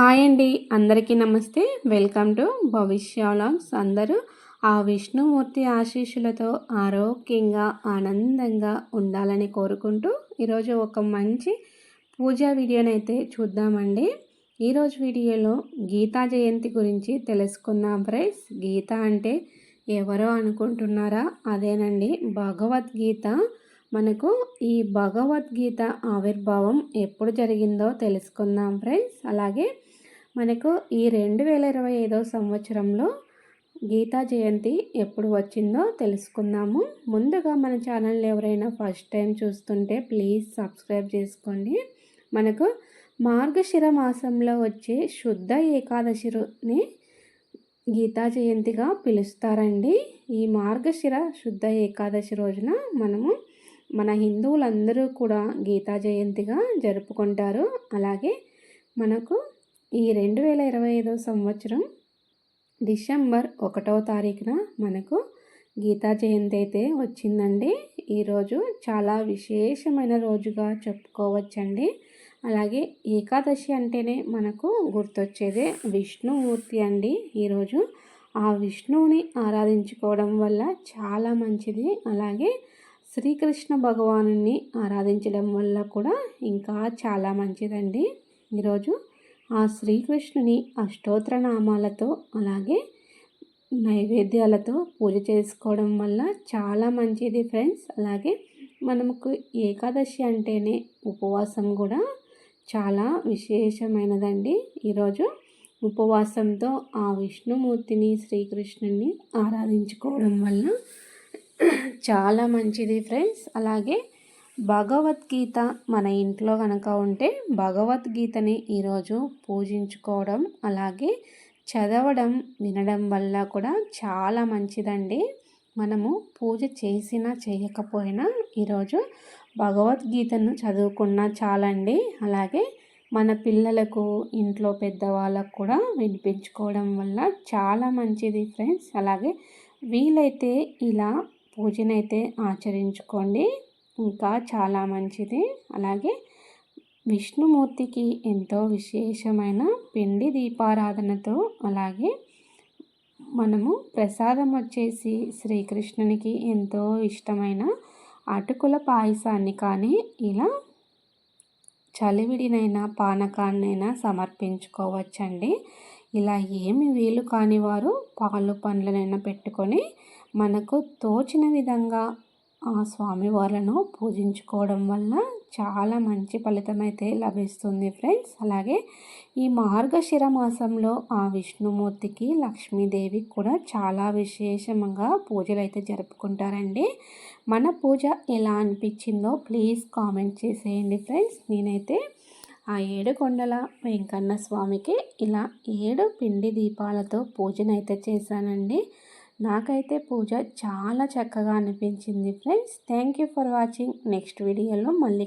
Hi అండి అందరికీ నమస్తే. వెల్కమ్ టు భవిష్యలాగ్స్ అందరూ ఆ విష్ణుమూర్తి ఆశీస్సులతో ఆరోగ్యంగా ఆనందంగా ఉండాలని కోరుకుంటూ ఈరోజు ఒక మంచి పూజా వీడియోనైతే చూద్దామండి. ఈరోజు వీడియోలో గీతా జయంతి గురించి తెలుసుకుందాం ప్రైస్ గీత అంటే ఎవరో అనుకుంటున్నారా? అదేనండి భగవద్గీత. మనకు ఈ భగవద్గీత ఆవిర్భావం ఎప్పుడు జరిగిందో తెలుసుకుందాం ఫ్రెండ్స్ అలాగే మనకు ఈ రెండు వేల ఇరవై ఐదో సంవత్సరంలో గీతా జయంతి ఎప్పుడు వచ్చిందో తెలుసుకుందాము. ముందుగా మన ఛానల్ ఎవరైనా ఫస్ట్ టైం చూస్తుంటే ప్లీజ్ సబ్స్క్రైబ్ చేసుకోండి. మనకు మార్గశిర మాసంలో వచ్చే శుద్ధ ఏకాదశిని గీతా జయంతిగా పిలుస్తారండి. ఈ మార్గశిర శుద్ధ ఏకాదశి రోజున మనము మన హిందువులందరూ కూడా గీతా జయంతిగా జరుపుకుంటారు. అలాగే మనకు ఈ రెండు వేల ఇరవై ఐదో సంవత్సరం డిసెంబర్ ఒకటవ తారీఖున మనకు గీతా జయంతి అయితే వచ్చిందండి. ఈరోజు చాలా విశేషమైన రోజుగా చెప్పుకోవచ్చండి. అలాగే ఏకాదశి అంటేనే మనకు గుర్తొచ్చేదే విష్ణుమూర్తి అండి. ఈరోజు ఆ విష్ణువుని ఆరాధించుకోవడం వల్ల చాలా మంచిది. అలాగే శ్రీకృష్ణ భగవాను ఆరాధించడం వల్ల కూడా ఇంకా చాలా మంచిదండి. ఈరోజు ఆ శ్రీకృష్ణుని అష్టోత్తర నామాలతో అలాగే నైవేద్యాలతో పూజ చేసుకోవడం వల్ల చాలా మంచిది ఫ్రెండ్స్. అలాగే మనకు ఏకాదశి అంటేనే ఉపవాసం కూడా చాలా విశేషమైనదండి. ఈరోజు ఉపవాసంతో ఆ విష్ణుమూర్తిని శ్రీకృష్ణుని ఆరాధించుకోవడం వల్ల చాలా మంచిది ఫ్రెండ్స్. అలాగే భగవద్గీత మన ఇంట్లో కనుక ఉంటే భగవద్గీతని ఈరోజు పూజించుకోవడం అలాగే చదవడం వినడం వల్ల కూడా చాలా మంచిదండి. మనము పూజ చేసినా చేయకపోయినా ఈరోజు భగవద్గీతను చదువుకున్నా చాలండి. అలాగే మన పిల్లలకు ఇంట్లో పెద్దవాళ్ళకు కూడా వినిపించుకోవడం వల్ల చాలా మంచిది ఫ్రెండ్స్. అలాగే వీలైతే ఇలా పూజనైతే ఆచరించుకోండి. ఇంకా చాలా మంచిది. అలాగే విష్ణుమూర్తికి ఎంతో విశేషమైన పిండి దీపారాధనతో అలాగే మనము ప్రసాదం వచ్చేసి శ్రీకృష్ణునికి ఎంతో ఇష్టమైన అటుకుల పాయసాన్ని కానీ ఇలా చలివిడినైనా పానకాన్నైనా సమర్పించుకోవచ్చండి. ఇలా ఏమి వీలు కాని వారు పాలు పండ్లనైనా పెట్టుకొని మనకు తోచిన విధంగా ఆ స్వామివార్లను పూజించుకోవడం వల్ల చాలా మంచి ఫలితం అయితే లభిస్తుంది ఫ్రెండ్స్. అలాగే ఈ మార్గశిర మాసంలో ఆ విష్ణుమూర్తికి లక్ష్మీదేవి కూడా చాలా విశేషంగా పూజలు అయితే జరుపుకుంటారండి. మన పూజ ఎలా అనిపించిందో ప్లీజ్ కామెంట్ చేసేయండి ఫ్రెండ్స్. నేనైతే ఆ ఏడు కొండల వెంకన్న స్వామికి ఇలా ఏడు పిండి దీపాలతో పూజనైతే చేశానండి. నాకైతే పూజ చాలా చక్కగా అనిపించింది friends. Thank you for watching. Next వీడియోలో మళ్ళీ